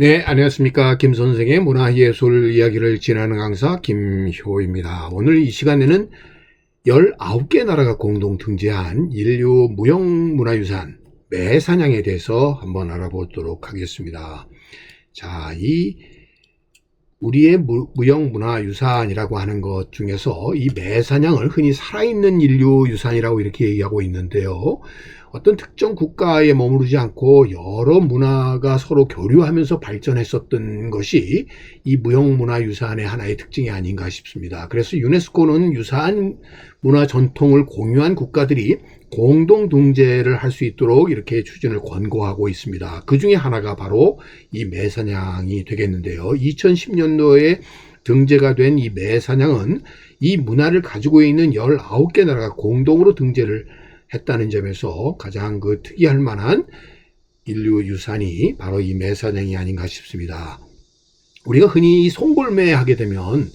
네, 안녕하십니까. 김 선생의 문화예술 이야기를 진행하는 강사 김효입니다. 오늘 이 시간에는 19개 나라가 공동 등재한 인류 무형문화유산 매사냥에 대해서 한번 알아보도록 하겠습니다. 자, 이 우리의 무, 무형문화유산이라고 하는 것 중에서 이 매사냥을 흔히 살아있는 인류 유산이라고 이렇게 얘기하고 있는데요. 어떤 특정 국가에 머무르지 않고 여러 문화가 서로 교류하면서 발전했었던 것이 이 무형문화유산의 하나의 특징이 아닌가 싶습니다. 그래서 유네스코는 유사한 문화 전통을 공유한 국가들이 공동 등재를 할 수 있도록 이렇게 추진을 권고하고 있습니다. 그 중에 하나가 바로 이 매사냥이 되겠는데요. 2010년도에 등재가 된 이 매사냥은 이 문화를 가지고 있는 19개 나라가 공동으로 등재를 했다는 점에서 가장 그 특이할 만한 인류 유산이 바로 이 매사냥이 아닌가 싶습니다. 우리가 흔히 송골매 하게 되면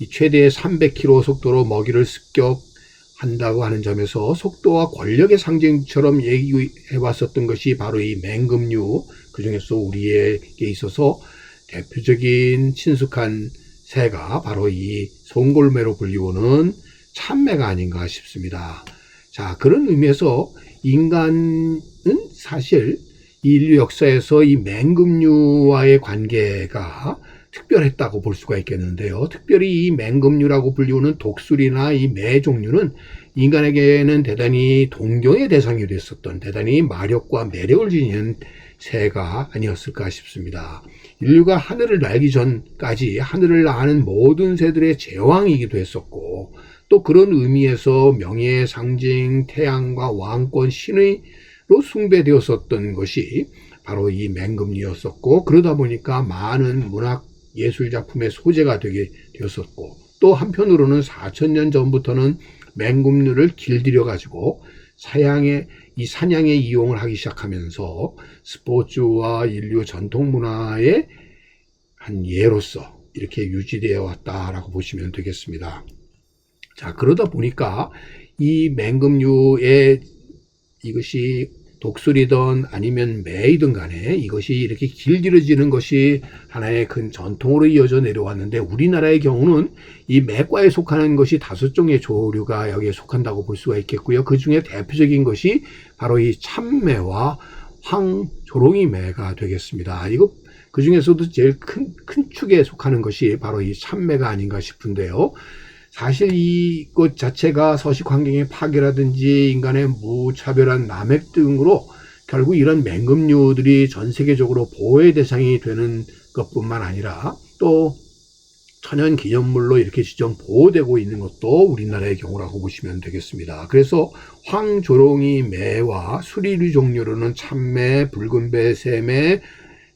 이 최대 300km 속도로 먹이를 습격한다고 하는 점에서 속도와 권력의 상징처럼 얘기해 왔었던 것이 바로 이 맹금류 그 중에서 우리에게 있어서 대표적인 친숙한 새가 바로 이 송골매로 불리우는 참매가 아닌가 싶습니다. 자, 그런 의미에서 인간은 사실 인류 역사에서 이 맹금류와의 관계가 특별했다고 볼 수가 있겠는데요. 특별히 이 맹금류라고 불리우는 독수리나 이 매 종류는 인간에게는 대단히 동경의 대상이 됐었던 대단히 마력과 매력을 지닌 새가 아니었을까 싶습니다. 인류가 하늘을 날기 전까지 하늘을 나는 모든 새들의 제왕이기도 했었고 또 그런 의미에서 명예의 상징, 태양과 왕권, 신의로 숭배되었었던 것이 바로 이 맹금리였었고 그러다 보니까 많은 문학 예술 작품의 소재가 되게 되었었고 또 한편으로는 4천년 전부터는 맹금류를 길들여 가지고 사양의 이 사냥에 이용을 하기 시작하면서 스포츠와 인류 전통 문화의 한 예로서 이렇게 유지되어 왔다라고 보시면 되겠습니다. 자, 그러다 보니까 이 맹금류의 이것이 독수리든 아니면 매이든 간에 이것이 이렇게 길들여지는 것이 하나의 큰 전통으로 이어져 내려왔는데 우리나라의 경우는 이 매과에 속하는 것이 다섯 종의 조류가 여기에 속한다고 볼 수가 있겠고요. 그 중에 대표적인 것이 바로 이 참매와 황조롱이 매가 되겠습니다. 이거 그 중에서도 제일 큰, 큰 축에 속하는 것이 바로 이 참매가 아닌가 싶은데요. 사실 이것 자체가 서식 환경의 파괴라든지 인간의 무차별한 남획 등으로 결국 이런 맹금류들이 전 세계적으로 보호의 대상이 되는 것뿐만 아니라 또 천연 기념물로 이렇게 지정 보호되고 있는 것도 우리나라의 경우라고 보시면 되겠습니다. 그래서 황조롱이 매와 수리류 종류로는 참매, 붉은배, 새매,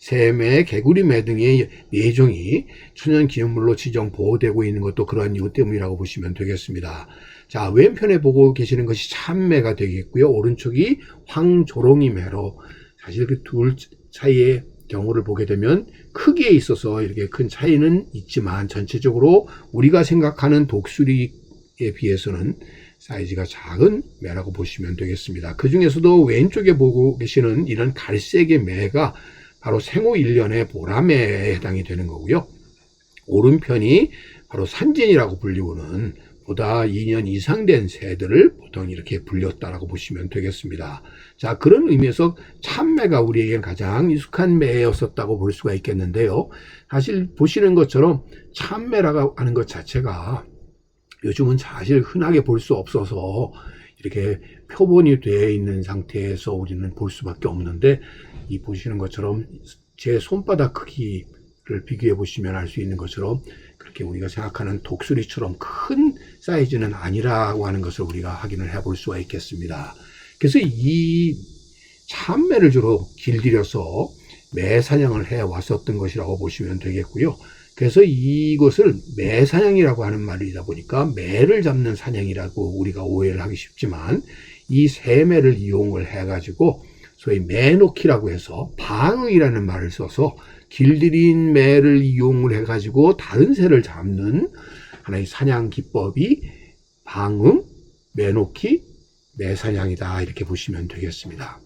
샘매, 개구리 매 등의 예종이 천연 기념물로 지정 보호되고 있는 것도 그러한 이유 때문이라고 보시면 되겠습니다. 자, 왼편에 보고 계시는 것이 참매가 되겠고요. 오른쪽이 황조롱이 매로 사실 그둘 차이의 경우를 보게 되면 크기에 있어서 이렇게 큰 차이는 있지만 전체적으로 우리가 생각하는 독수리에 비해서는 사이즈가 작은 매라고 보시면 되겠습니다. 그 중에서도 왼쪽에 보고 계시는 이런 갈색의 매가 바로 생후 1년의 보람에 해당이 되는 거고요. 오른편이 바로 산진이라고 불리우는 보다 2년 이상 된 새들을 보통 이렇게 불렸다라고 보시면 되겠습니다. 자, 그런 의미에서 참매가 우리에게는 가장 익숙한 매였었다고 볼 수가 있겠는데요. 사실 보시는 것처럼 참매라고 하는 것 자체가 요즘은 사실 흔하게 볼 수 없어서 이렇게 표본이 되어 있는 상태에서 우리는 볼 수밖에 없는데 이 보시는 것처럼 제 손바닥 크기를 비교해 보시면 알 수 있는 것처럼 그렇게 우리가 생각하는 독수리처럼 큰 사이즈는 아니라고 하는 것을 우리가 확인을 해 볼 수가 있겠습니다. 그래서 이 참매를 주로 길들여서 매 사냥을 해 왔었던 것이라고 보시면 되겠고요. 그래서 이것을 매사냥이라고 하는 말이다 보니까 매를 잡는 사냥이라고 우리가 오해를 하기 쉽지만 이 새매를 이용을 해가지고 소위 매놓기라고 해서 방의라는 말을 써서 길들인 매를 이용을 해가지고 다른 새를 잡는 하나의 사냥 기법이 방음, 매놓기, 매사냥이다 이렇게 보시면 되겠습니다.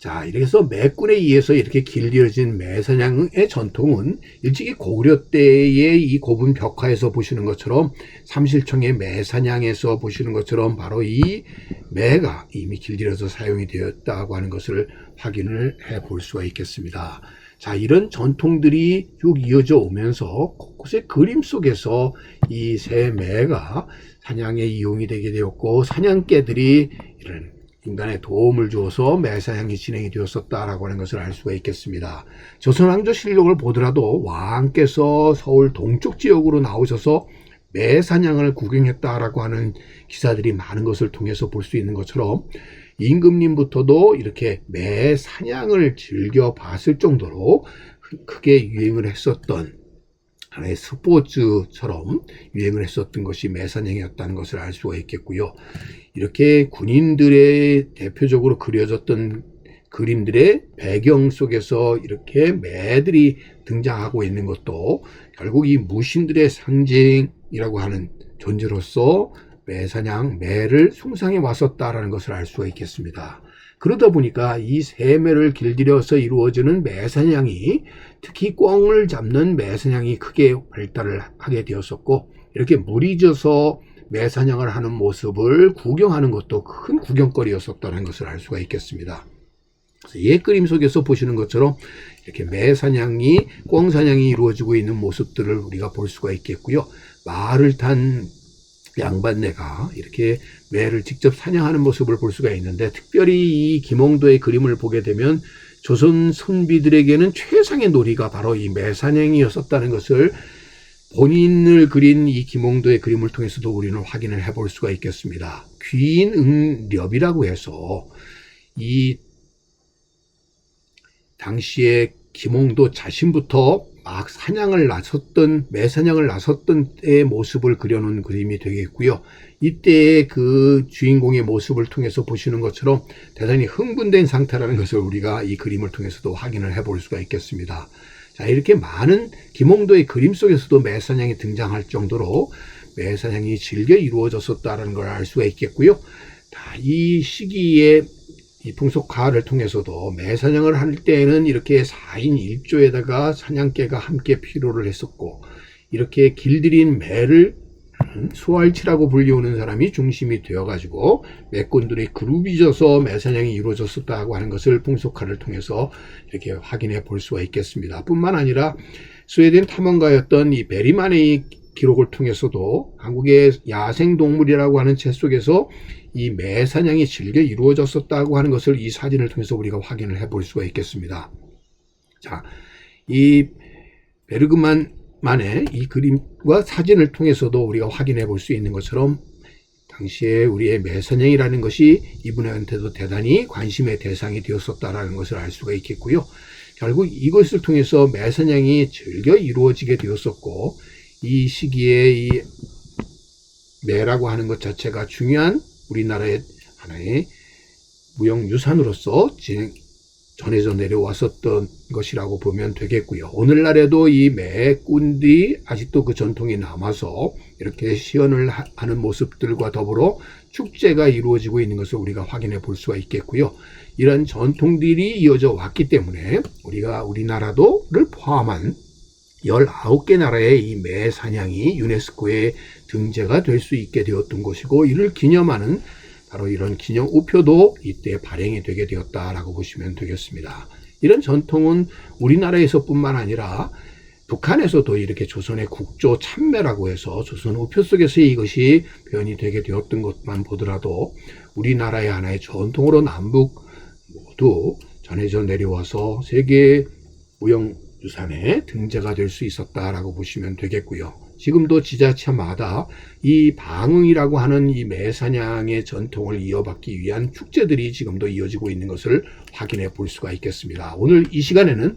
자, 이래서 매꾼에 의해서 이렇게 길들여진 매사냥의 전통은 일찍이 고구려 때의 이 고분 벽화에서 보시는 것처럼 삼실청의 매사냥에서 보시는 것처럼 바로 이 매가 이미 길들여서 사용이 되었다고 하는 것을 확인을 해 볼 수가 있겠습니다. 자, 이런 전통들이 쭉 이어져 오면서 곳곳의 그림 속에서 이 새 매가 사냥에 이용이 되게 되었고 사냥개들이 이런 인간의 도움을 주어서 매사냥이 진행이 되었었다라고 하는 것을 알 수가 있겠습니다. 조선왕조 실록을 보더라도 왕께서 서울 동쪽 지역으로 나오셔서 매사냥을 구경했다라고 하는 기사들이 많은 것을 통해서 볼 수 있는 것처럼 임금님부터도 이렇게 매사냥을 즐겨 봤을 정도로 크게 유행을 했었던 하나의 스포츠처럼 유행을 했었던 것이 매사냥이었다는 것을 알 수가 있겠고요. 이렇게 군인들의 대표적으로 그려졌던 그림들의 배경 속에서 이렇게 매들이 등장하고 있는 것도 결국 이 무신들의 상징이라고 하는 존재로서 매사냥, 매를 숭상해 왔었다라는 것을 알 수가 있겠습니다. 그러다 보니까 이 세매를 길들여서 이루어지는 매사냥이 특히 꿩을 잡는 매사냥이 크게 발달을 하게 되었었고 이렇게 물이 져서 매사냥을 하는 모습을 구경하는 것도 큰 구경거리였었다는 것을 알 수가 있겠습니다. 옛 그림 속에서 보시는 것처럼 이렇게 매사냥이 꿩사냥이 이루어지고 있는 모습들을 우리가 볼 수가 있겠고요. 말을 탄 양반네가 이렇게 매를 직접 사냥하는 모습을 볼 수가 있는데 특별히 이 김홍도의 그림을 보게 되면 조선 선비들에게는 최상의 놀이가 바로 이 매사냥이었었다는 것을 본인을 그린 이 김홍도의 그림을 통해서도 우리는 확인을 해볼 수가 있겠습니다. 귀인응렵이라고 해서 이 당시에 김홍도 자신부터 막 사냥을 나섰던 매사냥을 나섰던 때의 모습을 그려놓은 그림이 되겠고요. 이때의 그 주인공의 모습을 통해서 보시는 것처럼 대단히 흥분된 상태라는 것을 우리가 이 그림을 통해서도 확인을 해볼 수가 있겠습니다. 자 이렇게 많은 김홍도의 그림 속에서도 매사냥이 등장할 정도로 매사냥이 즐겨 이루어졌었다는 걸 알 수가 있겠고요. 자, 이 시기에 이 풍속화를 통해서도 매사냥을 할 때에는 이렇게 4인 1조에다가 사냥개가 함께 필요를 했었고 이렇게 길들인 매를 수활치라고 불리우는 사람이 중심이 되어가지고 매꾼들이 그룹이 져서 매사냥이 이루어졌었다고 하는 것을 풍속화를 통해서 이렇게 확인해 볼 수가 있겠습니다. 뿐만 아니라 스웨덴 탐험가였던 이 베리만의 기록을 통해서도 한국의 야생동물이라고 하는 책 속에서 이 매사냥이 즐겨 이루어졌었다고 하는 것을 이 사진을 통해서 우리가 확인을 해 볼 수가 있겠습니다. 자, 이 베르그만 만의 이 그림과 사진을 통해서도 우리가 확인해 볼 수 있는 것처럼 당시에 우리의 매사냥이라는 것이 이분한테도 대단히 관심의 대상이 되었었다라는 것을 알 수가 있겠고요. 결국 이것을 통해서 매사냥이 즐겨 이루어지게 되었었고 이 시기에 이 매라고 하는 것 자체가 중요한 우리나라의 하나의 무형유산으로서 진행, 전해져 내려왔었던 것이라고 보면 되겠고요. 오늘날에도 이 매꾼들이 아직도 그 전통이 남아서 이렇게 시연을 하는 모습들과 더불어 축제가 이루어지고 있는 것을 우리가 확인해 볼 수가 있겠고요. 이런 전통들이 이어져 왔기 때문에 우리가 우리나라도를 포함한 19개 나라의 이 매사냥이 유네스코에 등재가 될 수 있게 되었던 것이고 이를 기념하는 바로 이런 기념 우표도 이때 발행이 되게 되었다라고 보시면 되겠습니다. 이런 전통은 우리나라에서뿐만 아니라 북한에서도 이렇게 조선의 국조 참매라고 해서 조선 우표 속에서 이것이 표현이 되게 되었던 것만 보더라도 우리나라의 하나의 전통으로 남북 모두 전해져 내려와서 세계 무형 유산에 등재가 될 수 있었다라고 보시면 되겠고요. 지금도 지자체마다 이 방응이라고 하는 이 매사냥의 전통을 이어받기 위한 축제들이 지금도 이어지고 있는 것을 확인해 볼 수가 있겠습니다. 오늘 이 시간에는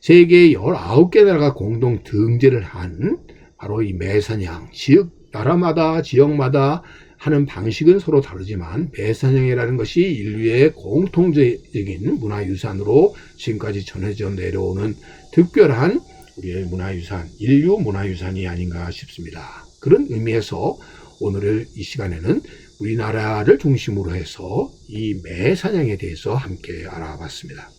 세계 19개 나라가 공동 등재를 한 바로 이 매사냥, 지역, 나라마다 지역마다 하는 방식은 서로 다르지만 배사냥이라는 것이 인류의 공통적인 문화유산으로 지금까지 전해져 내려오는 특별한 우리의 문화유산, 인류 문화유산이 아닌가 싶습니다. 그런 의미에서 오늘 이 시간에는 우리나라를 중심으로 해서 이 매 사냥에 대해서 함께 알아봤습니다.